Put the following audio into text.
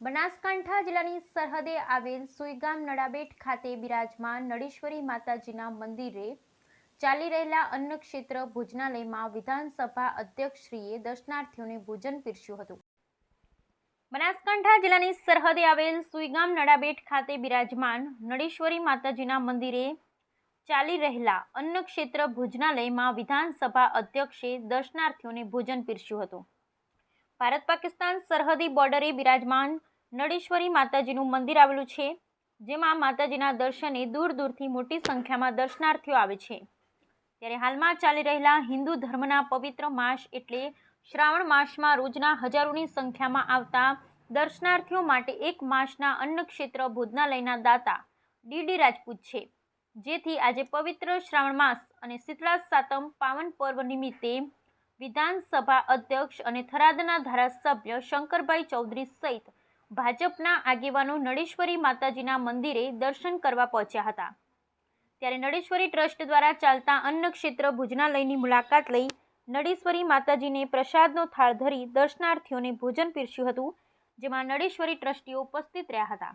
બનાસકાંઠા જિલ્લાની સરહદે આવેલ સુઈગામ નડાબેટ ખાતે બિરાજમાન નળેશ્વરી માતાજીના મંદિરે ચાલી રહેલા અન્નક્ષેત્ર ભોજનાલયમાં વિધાનસભા અધ્યક્ષશ્રીએ દર્શનાર્થીઓને ભોજન પીરસ્યું હતું. બનાસકાંઠા જિલ્લાની સરહદે આવેલ સુઈગામ નડાબેટ ખાતે બિરાજમાન નળેશ્વરી માતાજીના મંદિરે ચાલી રહેલા અન્નક્ષેત્ર ભોજનાલયમાં વિધાનસભા અધ્યક્ષે દર્શનાર્થીઓને ભોજન પીરસ્યું હતું. ભારત પાકિસ્તાન સરહદી બોર્ડરે બિરાજમાન નળેશ્વરી માતાજીનું મંદિર આવેલું છે, જેમાં માતાજીના દર્શને દૂર દૂરથી મોટી સંખ્યામાં દર્શનાર્થીઓ આવે છે. ત્યારે હાલમાં ચાલી રહેલા હિન્દુ ધર્મના પવિત્ર માસ એટલે શ્રાવણ માસમાં રોજના હજારોની સંખ્યામાં આવતા દર્શનાર્થીઓ માટે એક માસના અન્નક્ષેત્ર ભોજનાલયના દાતા ડીડી રાજપૂત છે. જેથી આજે પવિત્ર શ્રાવણ માસ અને શીતળા સાતમ પાવન પર્વ નિમિત્તે વિધાનસભા અધ્યક્ષ અને થરાદના ધારાસભ્ય શંકરભાઈ ચૌધરી સહિત ભાજપના આગેવાનો નળેશ્વરી માતાજીના મંદિરે દર્શન કરવા પહોંચ્યા હતા. ત્યારે નળેશ્વરી ટ્રસ્ટ દ્વારા ચાલતા અન્નક્ષેત્ર ભોજનાલયની મુલાકાત લઈ નળેશ્વરી માતાજીને પ્રસાદનો થાળ ધરી દર્શનાર્થીઓને ભોજન પીરસ્યું હતું, જેમાં નળેશ્વરી ટ્રસ્ટીઓ ઉપસ્થિત રહ્યા હતા.